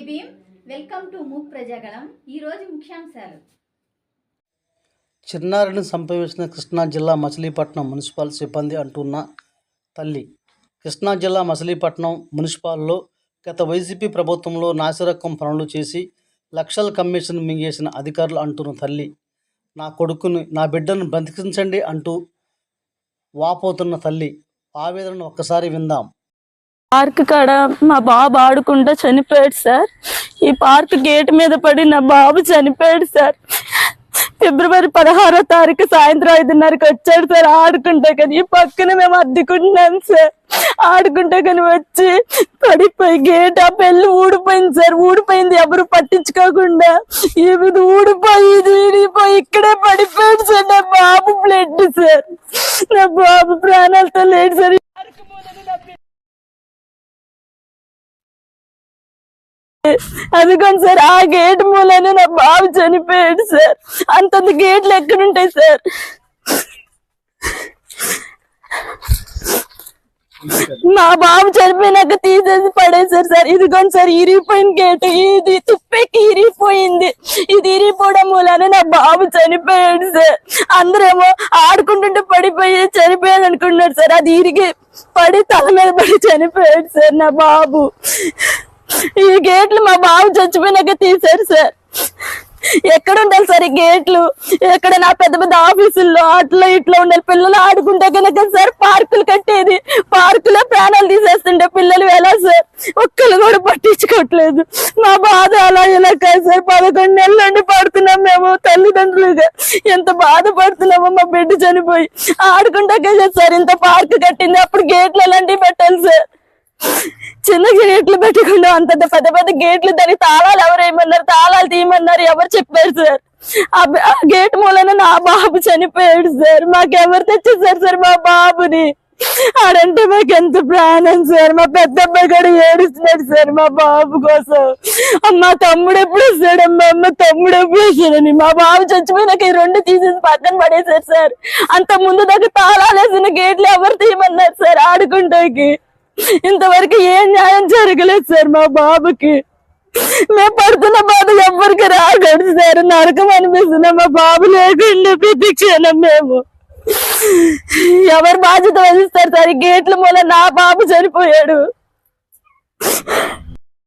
Bhim. Welcome to Mook Prajagalam. ఈరోజు ముఖ్యాంశాలు. చిన్నారిని సంభవించిన కృష్ణా జిల్లా మచిలీపట్నం మున్సిపల్ సిబ్బంది అంటున్న తల్లి. కృష్ణా జిల్లా మచిలీపట్నం మున్సిపాల్లో గత వైసీపీ ప్రభుత్వంలో నాసిరకం పనులు చేసి లక్షల కమిషన్ మింగేసిన అధికారులు అంటున్న తల్లి. నా కొడుకుని నా బిడ్డను బ్రతికించండి అంటూ వాపోతున్న తల్లి. ఆవేదనను ఒక్కసారి విందాం. పార్క్ కాడ మా బాబు ఆడుకుంటా చనిపోయాడు సార్. ఈ పార్క్ గేట్ మీద పడి నా బాబు చనిపోయాడు సార్. ఫిబ్రవరి పదహారో తారీఖు సాయంత్రం ఐదున్నరకి వచ్చాడు సార్ ఆడుకుంటే కానీ ఈ పక్కన మేము అద్దెకుంటున్నాం సార్. ఆడుకుంటే కానీ వచ్చి పడిపోయి గేట్ ఆ పెళ్ళి ఊడిపోయింది సార్. ఊడిపోయింది ఎవరు పట్టించుకోకుండా. ఇది ఊడిపోయి ఇది విడిపోయి ఇక్కడే పడిపోయాడు సార్ నా బాబు బ్లడ్ సార్. నా బాబు ప్రాణాలతో లేడు సార్. అందుకని సార్ ఆ గేట్ మూలనే నా బాబు చనిపోయాడు సార్. అంతంత గేట్లు ఎక్కడుంటాయి సార్? మా బాబు చనిపోయినాక తీసేసి పడేశారు సార్. ఇదిగోండి సార్ ఇరిగిపోయిన గేట్ ఇది తుప్పెక్కి ఇరిగిపోయింది. ఇది ఇరిగిపోవడం మూలాన నా బాబు చనిపోయాడు సార్. అందరేమో ఆడుకుంటుంటే పడిపోయి చనిపోయాడు అనుకుంటున్నారు సార్. అది ఇరిగి పడి తల మీద పడి చనిపోయాడు సార్ నా బాబు. ఈ గేట్లు మా బాబు చచ్చిపోయినాక తీశారు సార్. ఎక్కడ ఉండాలి సార్ ఈ గేట్లు? ఎక్కడ నా పెద్ద పెద్ద ఆఫీసుల్లో అట్లా ఇట్లా ఉండాలి. పిల్లలు ఆడుకుంటే కనుక సార్ పార్కులు కట్టేది. పార్కులో ప్రాణాలు తీసేస్తుంటే పిల్లలు ఎలా సార్? ఒక్కరు కూడా పట్టించుకోవట్లేదు. మా బాధ అలా ఎలా కాదు సార్. పదకొండు నెలల నుండి పడుతున్నాం మేము తల్లిదండ్రులుగా. ఎంత బాధపడుతున్నామో మా బిడ్డ చనిపోయి. ఆడుకుంటే కదా సార్ ఇంత పార్క్ కట్టింది. అప్పుడు గేట్లు ఎలాంటివి పెట్టాలి సార్? చిన్న గేట్లు పెట్టకుండా అంత పెద్ద పెద్ద గేట్లు దాని తాళాలు ఎవరేమన్నారు? తాళాలు తీయమన్నారు. ఎవరు చెప్పారు సార్? ఆ గేట్ మూలన నా బాబు చనిపోయాడు సార్. మాకెవరు తెచ్చేసారు సార్ మా బాబుని? ఆడంటే మాకు ఎంత ప్రాణం సార్? మా పెద్ద అబ్బాయి కూడా ఏడుస్తున్నాడు సార్ మా బాబు కోసం. అమ్మ తమ్ముడు ఎప్పుడు వస్తాడమ్మా? అమ్మ తమ్ముడు ఎప్పుడు వస్తాడని. మా బాబు చచ్చిపోయినాక ఈ రెండు తీసేసి పక్కన పడేశారు సార్. అంత ముందు దాకా తాళాలు వేసిన గేట్లు ఎవరు తీయమన్నారు సార్ ఆడుకుంటాకి? ఇంతవరకు ఏ న్యాయం జరగలేదు సార్ మా బాబుకి. మేము పడుతున్న బాధ ఎవ్వరికి రాకూడదు సార్. నరకం అనిపిస్తున్న మా బాబు లేకుండా ప్రతి క్షణం మేము. ఎవరు బాధ్యత వహిస్తారు సార్? గేట్ల మూల నా బాబు చనిపోయాడు.